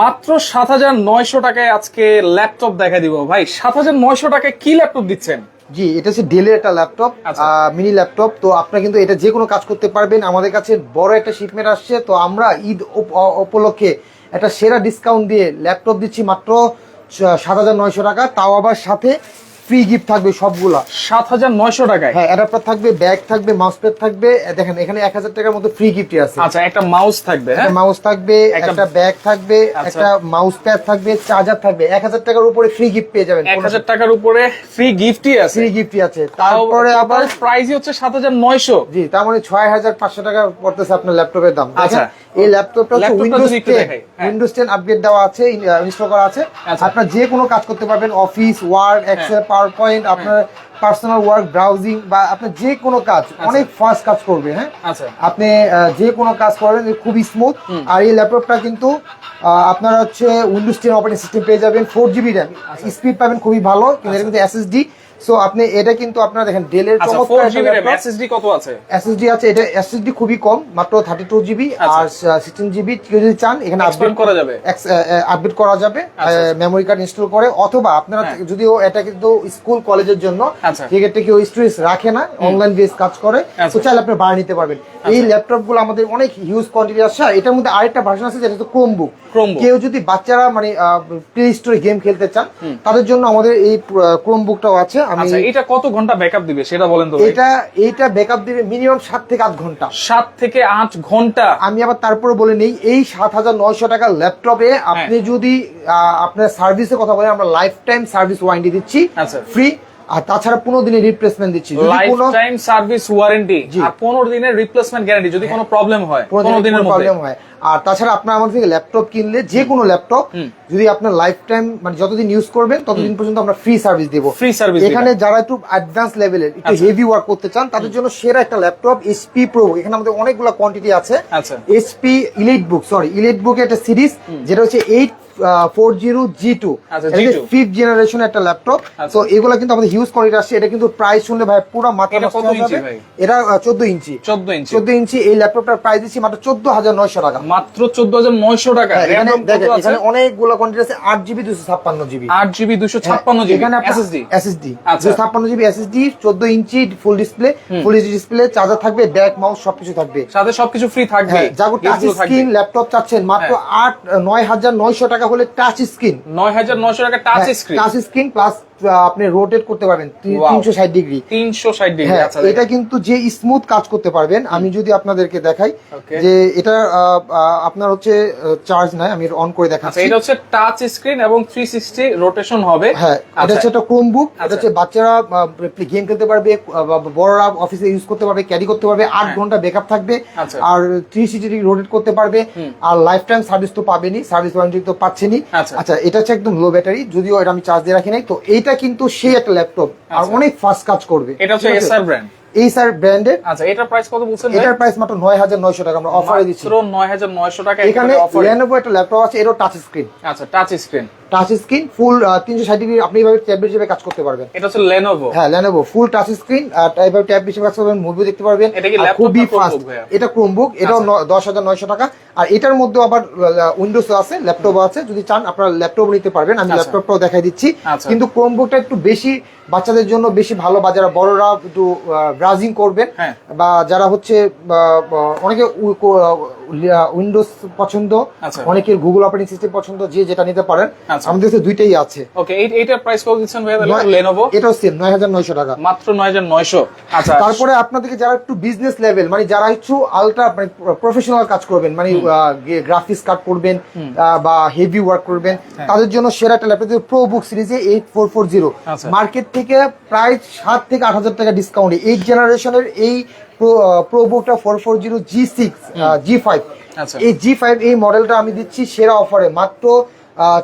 মাত্র সাত হাজার নয়শো টাকায় আজকে ল্যাপটপ দেখা দিব। ভাই সাত হাজার নয়শো টাকায় কি ল্যাপটপ দিচ্ছেন? জি এটা হচ্ছে ডেলের একটা ল্যাপটপ আচ্ছা। Mini laptop. তো আপনারা কিন্তু এটা যে কোনো কাজ করতে পারবেন। আমাদের কাছে বড় একটা শিপমেন্ট আসছে। তো আমরা ঈদ উপলক্ষে একটা সেরা ডিসকাউন্ট দিয়ে ল্যাপটপ দিচ্ছি মাত্র সাত হাজার নয়শো টাকা। তাও আবার সাথে ফ্রি গিফট থাকবে সবগুলা। সাত হাজার নয়শো টাকায়? হ্যাঁ অ্যাডাপ্টার থাকবে ব্যাগ থাকবে মাউস প্যাড থাকবে দেখেন এখানে এক হাজার টাকার মতো ফ্রি গিফট আছে। আচ্ছা একটা মাউস থাকবে হ্যাঁ? একটা মাউস থাকবে একটা- একটা ব্যাগ থাকবে আচ্ছা। একটা মাউস প্যাড থাকবে চার্জার থাকবে। এক হাজার টাকার উপরে ফ্রি গিফট পেয়ে যাবেন। এক হাজার টাকার উপরে ফ্রি গিফটই আছে। ফ্রি গিফটই আছে। তারপরে আবার প্রাইসই হচ্ছে সাত হাজার নয়শো। জি তার মানে ছয় হাজার পাঁচশো টাকা পড়তেছে আপনার ল্যাপটপের দাম। আচ্ছা। এই ল্যাপটপটা হচ্ছে Windows ten. Windows ten update দেওয়া আছে ইনস্টল করা আছে। আচ্ছা। আপনার যে কোনো কাজ করতে পারবেন office Word Excel power point আপনার পার্সোনাল ওয়ার্ক ব্রাউজিং বা আপনার যে কোনো কাজ অনেক ফাস্ট কাজ করবে হ্যাঁ আচ্ছা আপনি যে কোনো কাজ করবেন খুবই স্মুথ আর এই ল্যাপটপটা কিন্তু আপনারা হচ্ছে উইন্ডোজ টেন অপারেটিং সিস্টেম পেয়ে যাবেন ফোর জিবি র্যাম আচ্ছা। স্পিড পাবেন খুবই ভালো কিন্তু এটা কিন্তু এসএসডি সো আপনি এটা কিন্তু আপনারা দেখেন ডেলের আচ্ছা চমৎকার। এসএসডি কত আছে এসএসডি আছে এটা এসএসডি খুবই কম মাত্র থার্টি টু জিবি আচ্ছা। আর সিক্সটিন জিবি কেউ যদি চান এখানে আপডেট করা যাবে? আপডেট করা যাবে আচ্ছা। মেমোরি কার্ড ইনস্টল করে অথবা আপনারা হ্যাঁ। যদিও এটা কিন্তু স্কুল কলেজের জন্য আচ্ছা। সেক্ষেত্রে কেউ স্টুডেন্ট রাখে না অনলাইন বেস কাজ করে আচ্ছা। তো চাইলে আপনি বাড়া নিতে পারবেন। এই ল্যাপটপগুলো আমাদের অনেক হিউজ কোয়ান্টিটি আর এটার মধ্যে আরেকটা ভার্সন আছে যেটা হচ্ছে ক্রোমবুক কেউ যদি বাচ্চারা মানে প্লে স্টোরে গেম খেলতে চান তাদের জন্য আমাদের এই ক্রোমবুকটাও আছে। আমি আচ্ছা এটা কত ঘণ্টা ব্যাকআপ দিবে সেটা বলেন তো। এটা এইটা ব্যাকআপ দিবে মিনিমাম সাত থেকে আট ঘণ্টা। সাত থেকে আট ঘণ্টা। আমি আবার তারপরে বলে নেই এই সাত হাজার নয়শো টাকার ল্যাপটপে আপনি যদি আপনার সার্ভিসের কথা বলেন আমরা লাইফ টাইম সার্ভিস ওয়ারেন্টি দিচ্ছি। আচ্ছা। ফ্রি আর তাছাড়া পনেরো দিনের রিপ্লেসমেন্ট দিচ্ছি। লাইফ টাইম সার্ভিস ওয়ারেন্টি আর পনেরো দিনের রিপ্লেসমেন্ট গ্যারান্টি যদি কোনো প্রবলেম হয় পনেরো দিনের প্রবলেম হয়। আর তাছাড়া আপনার আমাদের থেকে ল্যাপটপ কিনলে যে কোনো ল্যাপটপ যদি আপনার লাইফ টাইম মানে যতদিন ইউজ করবেন ততদিন পর্যন্ত আমরা ফ্রি সার্ভিস দেবো। Free service এখানে যারা একটু অ্যাডভান্স লেভেলের একটু আচ্ছা। হেভি ওয়ার্ক করতে চান তাদের জন্য সেরা একটা ল্যাপটপ এইচপি প্রো এখানে আমাদের অনেকগুলো কোয়ান্টিটি আছে। আচ্ছা। HP Elite book sorry Elite book একটা সিরিজ যেটা হচ্ছে eight four zero G two G2 fifth generation একটা ল্যাপটপ আচ্ছা। তো এগুলো কিন্তু আমাদের হিউজ কোয়ান্টিটি আসছে। এটা কিন্তু প্রাইস শুনলে ভাই পুরো মাথা এটা হয়ে চোদ্দ ইঞ্চি। চোদ্দ ইঞ্চি। চোদ্দ ইঞ্চি এই ল্যাপটপটার প্রাইস দিচ্ছি মাত্র চোদ্দ হাজার নয়শো টাকা। মাত্র চোদ্দ হাজার নয়শো টাকা। হ্যাঁ, দেখেন এখানে অনেকগুলো কোয়ান্টিটি আছে। আট জিবি দুশো ছাপ্পান্ন জিবি আট জিবি দুশো ছাপ্পান্ন জিবি এখানে এসএসডি এসএসডি আচ্ছা। দুশো ছাপ্পান্ন জিবি এসএসডি চোদ্দ ইঞ্চি full display full HD display charger থাকবে ব্যাক মাউস সবকিছু থাকবে। সাথে সবকিছু ফ্রি থাকবে। হ্যাঁ যাগো টাচ স্ক্রিন ল্যাপটপ চাচ্ছেন মাত্র হ্যাঁ। আট নয় হাজার নয়শো টাকা হলে টাচ স্ক্রিন নয় হাজার নয়শো টাকা touch screen touch screen plus আপনি রোটেট করতে পারবেন তিনশো ষাট ডিগ্রি তিনশো ষাট ডিগ্রি হ্যাঁ আচ্ছা এটা কিন্তু যে স্মুথ কাজ করতে পারবেন আমি যদি আপনাদেরকে দেখাই যে এটা আপনার হচ্ছে চার্জ নাই আমি অন করে আচ্ছা দেখাচ্ছি এটা হচ্ছে টাচ স্ক্রিন এবং থ্রি সিক্সটি রোটেশন হবে হ্যাঁ এটা আচ্ছা হচ্ছে একটা ক্রোমবুক এটা আচ্ছা। হচ্ছে বাচ্চারা গেম খেলতে পারবে বড়রা অফিসে ইউজ করতে পারবে ক্যারি করতে পারবে আট ঘণ্টা ব্যাকআপ থাকবে হ্যাঁ। আচ্ছা। আর থ্রি সিক্সটি ডিগ্রি রোটেট করতে পারবে আর লাইফ টাইম সার্ভিস তো পাবেনি সার্ভিস ওয়ারেন্টি তো পাচ্ছেনি আচ্ছা। আচ্ছা এটা হচ্ছে একদম লো ব্যাটারি যদিও এটা আমি চার্জ দিয়ে রাখি নাই তো এইটা কিন্তু সেই একটা ল্যাপটপ আর আচ্ছা। অনেক ফাস্ট কাজ করবে। এটা হচ্ছে এসআর ব্র্যান্ড এই স্যার ব্র্যান্ডের আচ্ছা এটার প্রাইস কত বলছেন? এটার প্রাইস মাত্র নয় হাজার নয়শো টাকা আমরা অফারে দিচ্ছি। মাত্র নয় হাজার নয়শো টাকা এখানে Lenovo একটা ল্যাপটপ আছে এরও টাচ স্ক্রিন আচ্ছা touch screen touch screen full তিনশো ষাট ডিগ্রি আপনি এইভাবে ট্যাবলেট হিসেবে কাজ করতে পারবেন। এটা হচ্ছে লেনোভো হ্যাঁ লেনোভো ফুল টাচ স্ক্রিন আর এইভাবে ট্যাব হিসেবে কাজ করবেন মুভি দেখতে পারবেন খুবই ফাস্ট এটা ক্রোমবুক এটাও দশ হাজার নয়শো টাকা। আর এটার মধ্যে আবার উইন্ডোজ আছে ল্যাপটপ আছে। যদি চান আপনারা ল্যাপটপ নিতে পারবেন আমি আচ্ছা। ল্যাপটপটাও দেখাই দিচ্ছি। আচ্ছা। কিন্তু ক্রোমবুকটা একটু বেশি বাচ্চাদের জন্য বেশি ভালো বা যারা বড়রা একটু ব্রাউজিং করবেন হ্যাঁ। বা যারা হচ্ছে অনেকে উইন্ডোজ পছন্দ আচ্ছা। অনেকের গুগল অপারেটিং সিস্টেম পছন্দ যে যেটা নিতে পারেন আচ্ছা। আমাদের কাছে দুইটাই আছে। ওকে এইটার প্রাইস কত দিচ্ছেন নয়- লেনোভো এটাও সেম নয় হাজার নয়শো টাকা। মাত্র নয় হাজার নয়শো। আচ্ছা। তারপরে আপনাদেরকে যারা একটু বিজনেস লেভেল মানে যারা একটু আলট্রা মানে প্রফেশনাল কাজ করবেন মানে গ্রাফিক্স কাট করবেন বা হেভি ওয়ার্ক করবেন তাদের জন্য সেরা একটা ল্যাপটপ প্রো বুক সিরিজে এইট ফোর ফোর জিরো আচ্ছা। মার্কেট থেকে প্রায় সাত থেকে আট হাজার টাকা ডিসকাউন্টে এই জেনারেশনের এই প্রো বুকটা four four zero G six G five আচ্ছা। এই জি ফাইভ এই মডেলটা আমি দিচ্ছি সেরা অফারে মাত্র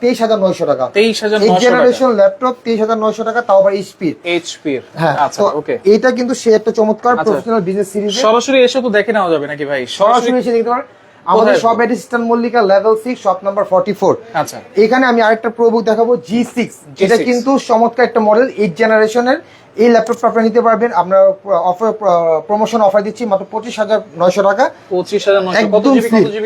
তেইশ হাজার নয়শো টাকা। তেইশ হাজার জেনারেশন ল্যাপটপ তেইশ হাজার নয়শো টাকা তাও আবার এইচপির এইচপির হ্যাঁ আচ্ছা ওকে এইটা কিন্তু সে একটা চমৎকার আচ্ছা। প্রফেশনাল বিজনেস সিরিজ সরাসরি এসে তো দেখে নেওয়া যাবে নাকি ভাই? সরাসরি এসে দেখতে পারেন। আমাদের? সব eastern Mallika level six shop number forty four আচ্ছা। এখানে আমি আরেকটা প্রোবুক দেখাবো জি সিক্স যেটা কিন্তু চমৎকার একটা মডেল এইট জেনারেশনের এই ল্যাপটপটা আপনারা নিতে পারবেন। আমরা অফার প্রমোশন অফার দিচ্ছি মাত্র পঁচিশ হাজার নয়শো টাকা। পঁচিশ হাজার একদম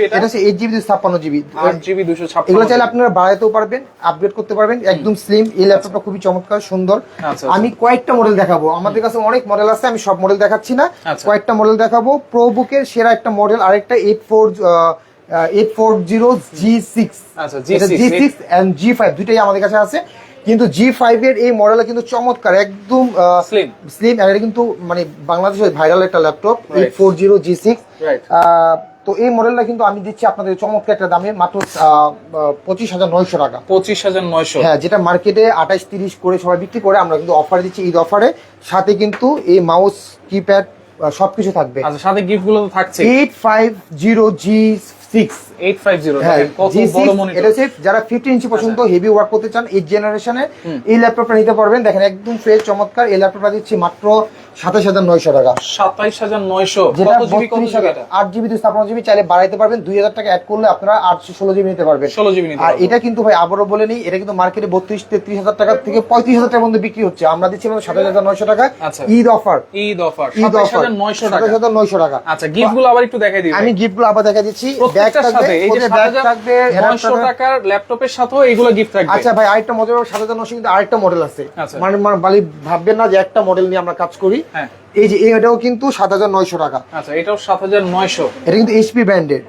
এটা? হচ্ছে এইট জিবি ছাপ্পান্ন জিবি জিবি দুশো এগুলো চাইলে আপনারা বাড়াতেও পারবেন আপগ্রেড করতে পারবেন। একদম স্লিম এই ল্যাপটপটা খুবই চমৎকার সুন্দর। আচ্ছা, আমি কয়েকটা মডেল দেখাবো। আমাদের কাছে অনেক মডেল আছে আমি সব মডেল দেখাচ্ছি না। আচ্ছা। কয়েকটা মডেল দেখাবো। প্রো বুকের সেরা একটা মডেল আরেকটা eight four eight four zero G six আচ্ছা, G G6 six and G five দুইটাই আমাদের কাছে আছে। কিন্তু জি ফাইভ এর এই মডেলটা কিন্তু চমৎকার একদম Slim। স্লিম আর এটা কিন্তু মানে বাংলাদেশের ভাইরাল একটা laptop. Eight four zero G six তো এই মডেলটা কিন্তু আমি দিচ্ছি আপনাদের চমৎকার একটা দামে মাত্র পঁচিশ হাজার নয়শো টাকা। পঁচিশ হাজার নয়শো। হ্যাঁ যেটা মার্কেটে আঠাশ তিরিশ করে সবাই বিক্রি করে আমরা কিন্তু অফার দিচ্ছি ঈদ অফারে সাথে কিন্তু এই মাউস কিপ্যাড সবকিছু থাকবে। আচ্ছা সাথে গিফটগুলো তো থাকছে এইট ফাইভ জিরো জি হ্যাঁ যারা ফিফটিন ইঞ্চি পর্যন্ত আচ্ছা। হেভি ওয়ার্ক করতে চান এই জেনারেশনে এই ল্যাপটপটা নিতে পারবেন। দেখেন একদম ফ্রেশ চমৎকার এই ল্যাপটপটা দিচ্ছি মাত্র সাতাশ হাজার নয়শো টাকা। সাতাইশ হাজার নয়শো। আট জিবি দুই ছাপ্পান্ন জিবি চাইলে বাড়াইতে পারবেন দুই হাজার টাকা অ্যাড করলে আপনারা আটশো ষোলো জিবি নিতে পারবেন। ষোলো জিবি আর এটা কিন্তু ভাই আবারও বলে নিই এটা কিন্তু মার্কেটে বত্রিশ তেত্রিশ হাজার টাকা থেকে পঁয়ত্রিশ হাজার টাকার মধ্যে বিক্রি হচ্ছে। আমরা দিচ্ছি সাতাশ হাজার নয়শো টাকা। আচ্ছা। Eid offer. Eid offer. Eid offer. নয়শো টাকা। হাজার নয়শো টাকা। আচ্ছা গিফটগুলো আবার একটু দেখাই দিই আমি গিফটগুলো আবার দেখা দিচ্ছি। ব্যাগ থাকবে এই যে ব্যাগ থাকবে নয়শো টাকার ল্যাপটপের সাথেও এগুলো গিফট থাকবে। আচ্ছা ভাই আরেকটা মজার সাত হাজার নয়শো কিন্তু আরেকটা মডেল আছে। আচ্ছা। মানে মানে ভাববেন না যে একটা মডেল নিয়ে আমরা কাজ করি। এই যে এটাও কিন্তু সাত হাজার নয়শো টাকা। আচ্ছা এটাও সাত হাজার নয়শো। এটা কিন্তু এইচপি ব্র্যান্ডের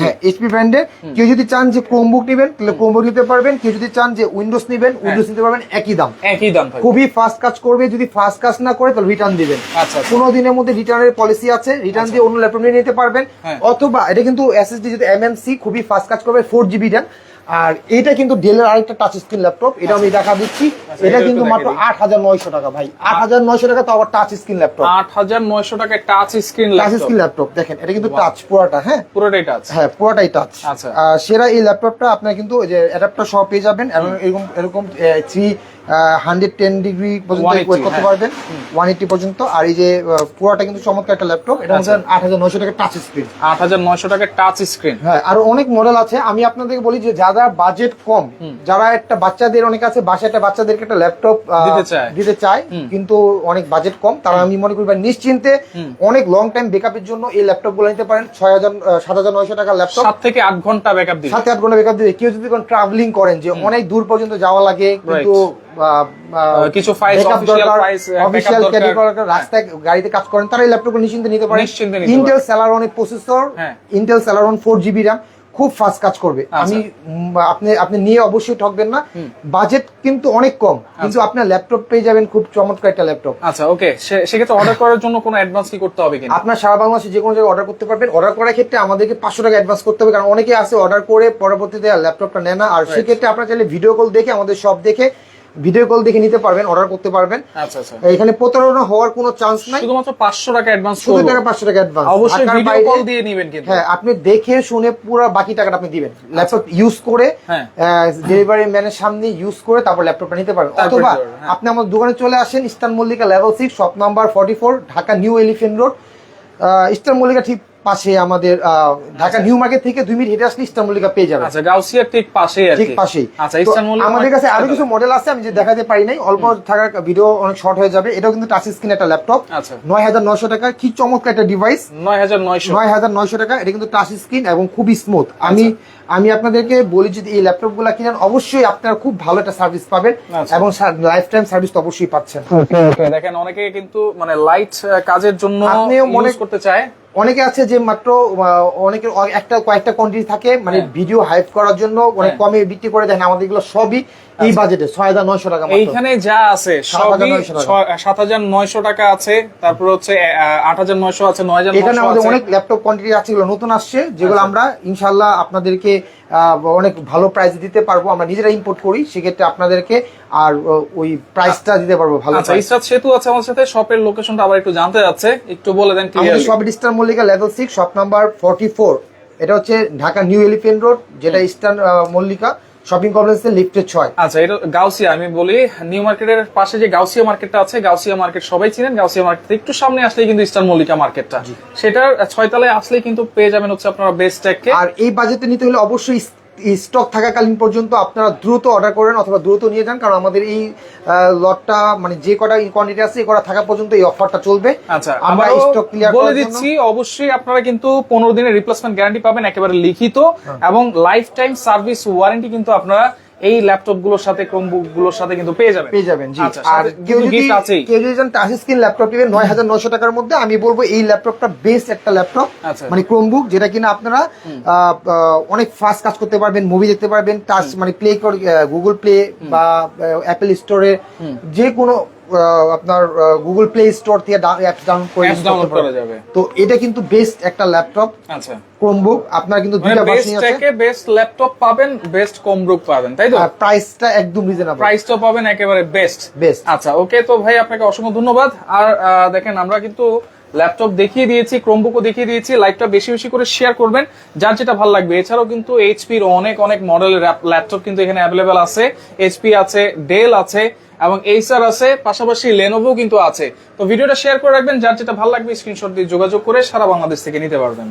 হ্যাঁ এইচপি ব্র্যান্ডের কেউ যদি চান যে ক্রোমবুক নেবেন তাহলে ক্রোমবুক নিতে পারবেন। কেউ যদি চান যে উইন্ডোজ নেবেন হ্যাঁ। উইন্ডোজ নিতে পারবেন একই দাম। একই দাম খুবই ফাস্ট কাজ করবে যদি ফাস্ট কাজ না করে তাহলে রিটার্ন দিবেন। আচ্ছা আচ্ছা। পনেরো দিনের মধ্যে রিটার্নের পলিসি আছে রিটার্ন দিয়ে অন্য ল্যাপটপ নিয়ে নিতে পারবেন। হ্যাঁ। অথবা এটা কিন্তু এসএসডি যদি এমএমসি খুবই ফাস্ট কাজ করবে ফোর জিবি র্যাম আর এটা কিন্তু ডেলের আরেকটা টাচ স্ক্রিন ল্যাপটপ এটা আমি দেখা দিচ্ছি। এটা এটা কিন্তু মাত্র আট হাজার নয়শো টাকা ভাই। আট হাজার নয়শো টাকা তো আবার টাচ স্ক্রিন ল্যাপটপ আট হাজার নয়শো টাকা touch screen touch screen laptop দেখেন এটা কিন্তু টাচ পুরোটা হ্যাঁ? পুরোটাই টাচ হ্যাঁ পুরোটাই টাচ আচ্ছা। সেরা এই ল্যাপটপটা আপনার কিন্তু যে অ্যাডাপ্টার সহ পেয়ে যাবেন এরকম এরকম থ্রি হান্ড্রেড টেন ডিগ্রি পর্যন্ত 180, করতে হ্যাঁ। পারবেন। ওয়ান এইটি পর্যন্ত। আর এই যে পুরোটা কিন্তু চমৎকার একটা ল্যাপটপ এটা হচ্ছে আচ্ছা। আট হাজার নয়শো টাকা টাচ স্ক্রিন আট হাজার নয়শো টাকায় টাচ স্ক্রিন হ্যাঁ আরও অনেক মডেল আছে। আমি আপনাদেরকে বলি যে যারা বাজেট কম যারা একটা বাচ্চাদের অনেক আছে বাসায় একটা বাচ্চাদেরকে একটা ল্যাপটপ দিতে চায়। কিন্তু অনেক বাজেট কম তারা আমি মনে করি নিশ্চিন্তে অনেক লং টাইম বেকআপের জন্য এই ল্যাপটপগুলো নিতে পারেন। ছয় হাজার সাত হাজার নয়শো টাকার ল্যাপটপ সাত থেকে আট ঘণ্টা ব্যাকআপ দিবে। সাথে আট ঘণ্টা বেকআপ দিবে কেউ যদি ট্রাভেলিং করেন যে অনেক দূর পর্যন্ত যাওয়া লাগে কিন্তু কিছু দরকার। ক্যারি করার রাস্তায় গাড়িতে কাজ করেন তারা এই ল্যাপটপগুলো নিশ্চিন্তে নিতে পারেন ইন্টেল স্যালারনের প্রসেসর হ্যাঁ। ইন্টেল ফোর জিবি র্যাম খুব ফাস্ট কাজ করবে। আচ্ছা। আমি আপনি আপনি নিয়ে অবশ্যই ঠকবেন না। বাজেট কিন্তু অনেক কম কিন্তু আপনার ল্যাপটপ পেয়ে যাবেন খুব চমৎকার একটা ল্যাপটপ আচ্ছা ওকে সেক্ষেত্রে অর্ডার করার জন্য কোনো অ্যাডভান্স কি করতে হবে কিনা? আপনার সারা বাংলাদেশে যে কোনো জায়গায় অর্ডার করতে পারবেন। অর্ডার করার ক্ষেত্রে আমাদেরকে পাঁচশো টাকা অ্যাডভান্স করতে হবে কারণ অনেকে আছে অর্ডার করে পরবর্তীতে আর ল্যাপটপটা নেয় না। আর সেক্ষেত্রে আপনার চাইলে ভিডিও কল দেখে আমাদের সব দেখে ভিডিও কল দেখে নিতে পারবেন অর্ডার করতে পারবেন। আচ্ছা আচ্ছা। এখানে প্রতারণা হওয়ার কোনো চান্স নাই। শুধুমাত্র পাঁচশো টাকা অ্যাডভান্স শুধু টাকা পাঁচশো টাকা অ্যাডভান্স অবশ্যই ভিডিও কল দিয়ে নিবেন কিন্তু। হ্যাঁ আপনি দেখে শুনে পুরো বাকি টাকাটা আপনি দিবেন। ল্যাপটপ ইউজ করে। ডেলিভারি ম্যানের সামনে ইউজ করে তারপর ল্যাপটপটা নিতে পারবেন। অথবা হ্যাঁ। আপনি আমার দোকানে চলে আসেন Eastern Mallika level six shop number forty four Dhaka New Elephant Road Eastern Mallika ঠিক পাশে আমাদের ঢাকা নিউ মার্কেট থেকে দুই মিনিট হেঁটে আসলে ইস্টার্ন পেয়ে যাবেন। আচ্ছা গাউসিয়ার ঠিক আর ঠিক পাশেই। আচ্ছা আমাদের কাছে আরও কিছু মডেল আছে আমি যে দেখাতে পারি নাই অল্প থাকার ভিডিও অনেক শর্ট হয়ে যাবে। এটাও কিন্তু টাচ স্ক্রিন একটা ল্যাপটপ আচ্ছা। নয় হাজার নয়শো টাকা কি চমৎকার একটা ডিভাইস নয় হাজার নয়শো। নয় হাজার নয়শো টাকা এটা কিন্তু টাচ স্ক্রিন এবং খুবই স্মুথ আমি আমি আপনাদেরকে বলি যদি এই ল্যাপটপগুলা কিনেন অবশ্যই আপনারা খুব ভালো একটা সার্ভিস পাবেন আচ্ছা। এবং লাইফ টাইম সার্ভিস তো অবশ্যই পাচ্ছেন। দেখেন অনেকে কিন্তু মানে লাইট কাজের জন্য আপনিও মনে- করতে চায়। অনেকে আছে যে মাত্র অনেকের একটা কয়েকটা কোয়ান্টিটি থাকে মানে হ্যাঁ। ভিডিও হাইপ করার জন্য অনেক হ্যাঁ। কমে বিক্রি করে দেখেন আমাদের এগুলো সবই এই বাজেটে ছয় হাজার নয়শো টাকা। এইখানে যা আছে সবই সাত হাজার নয়শো টাকা আছে তারপর হচ্ছে আট হাজার নয়শো আছে নয় হাজার এখানে আমাদের অনেক ল্যাপটপ কোয়ান্টিটি আছে যেগুলো নতুন আসছে যেগুলো আচ্ছা। আমরা ইনশাল্লাহ আপনাদেরকে অনেক ভালো প্রাইস দিতে পারব আমরা নিজেরা ইম্পোর্ট করি সেক্ষেত্রে আপনাদেরকে আর ওই প্রাইসটা দিতে পারব ভালো আচ্ছা ইসরাত সেতু আছে আমার সাথে শপের লোকেশনটা আবার একটু জানতে যাচ্ছে একটু বলে দেন ক্লিয়ার সব Eastern Mallika level six shop number forty four এটা হচ্ছে ঢাকা নিউ এলিফেন্ট রোড যেটা ইস্টার্ন মল্লিকা। শপিং কমপ্লেক্সের লিফটে ছয়। আচ্ছা এটা গাউসিয়া আমি বলি নিউ মার্কেটের পাশে যে গাউসিয়া মার্কেটটা আছে গাউসিয়া মার্কেট সবাই চিনেন? গাউসিয়া মার্কেট একটু সামনে আসলে কিন্তু ইস্টার্ন মল্লিকা মার্কেটটা সেটার ছয়তলায় আসলে কিন্তু পেয়ে যাবেন হচ্ছে আপনারা বেস্ট ট্যাগকে আর এই বাজেটে নিতে হলে অবশ্যই স্টক থাকাকালীন পর্যন্ত আপনারা দ্রুত অর্ডার করেন অথবা দ্রুত নিয়ে যান কারণ আমাদের এই লটটা মানে যে কটা কোয়ান্টিটি আছে এই কটা থাকা পর্যন্ত এই অফারটা চলবে আচ্ছা আমরা স্টক ক্লিয়ার বলে দিচ্ছি অবশ্যই আপনারা কিন্তু পনেরো দিনের রিপ্লেসমেন্ট গ্যারান্টি পাবেন একেবারে লিখিত হ্যাঁ। এবং লাইফ টাইম সার্ভিস ওয়ারেন্টি কিন্তু আপনারা এই ল্যাপটপগুলোর সাথে ক্রোমবুকগুলোর সাথে কিন্তু পেয়ে যাবেন। পেয়ে যাবেন জি। আচ্ছা, আর কেউ যদি কেউ যদি টাচ স্ক্রিন ল্যাপটপ নেবেন নয় হাজার নয়শো টাকার মধ্যে আমি বলব এই ল্যাপটপটা বেস্ট একটা ল্যাপটপ আচ্ছা। মানে ক্রোমবুক যেটা কিনা আপনারা অনেক ফাস্ট কাজ করতে পারবেন মুভি দেখতে পারবেন টাচ মানে প্লে করে গুগল প্লে বা অ্যাপেল স্টোরে যে কোনো আপনার গুগল প্লে স্টোর থেকে অ্যাপস ডাউনলোড করে করতে করা। যাবে। তো এটা কিন্তু বেস্ট একটা ল্যাপটপ আচ্ছা। ক্রোমবুক আপনার কিন্তু মানে দুইটা ভার্সন আছে। থেকে বেস্ট ল্যাপটপ পাবেন বেস্ট ক্রোমবুক পাবেন তাই তো? আর প্রাইসটা একদম রিজনেবল প্রাইসটা পাবেন একেবারে বেস্ট বেস্ট আচ্ছা ওকে তো ভাই আপনাকে অসংখ্য ধন্যবাদ। আর দেখেন আমরা কিন্তু ল্যাপটপ দেখিয়ে দিয়েছি ক্রোমবুকও দেখিয়ে দিয়েছি লাইভটা বেশি বেশি করে শেয়ার করবেন। যার যেটা ভালো লাগবে এছাড়াও কিন্তু এইচপির অনেক অনেক মডেলের ল্যাপটপ কিন্তু এখানে অ্যাভেলেবেল আছে। এইচপি আছে ডেল আছে এবং এইসার আছে, পাশাপাশি লেনোভো কিন্তু আছে। তো ভিডিওটা শেয়ার করে রাখবেন, যার যেটা ভালো লাগবে স্ক্রিনশট দিয়ে যোগাযোগ করে সারা বাংলাদেশ থেকে নিতে পারবেন।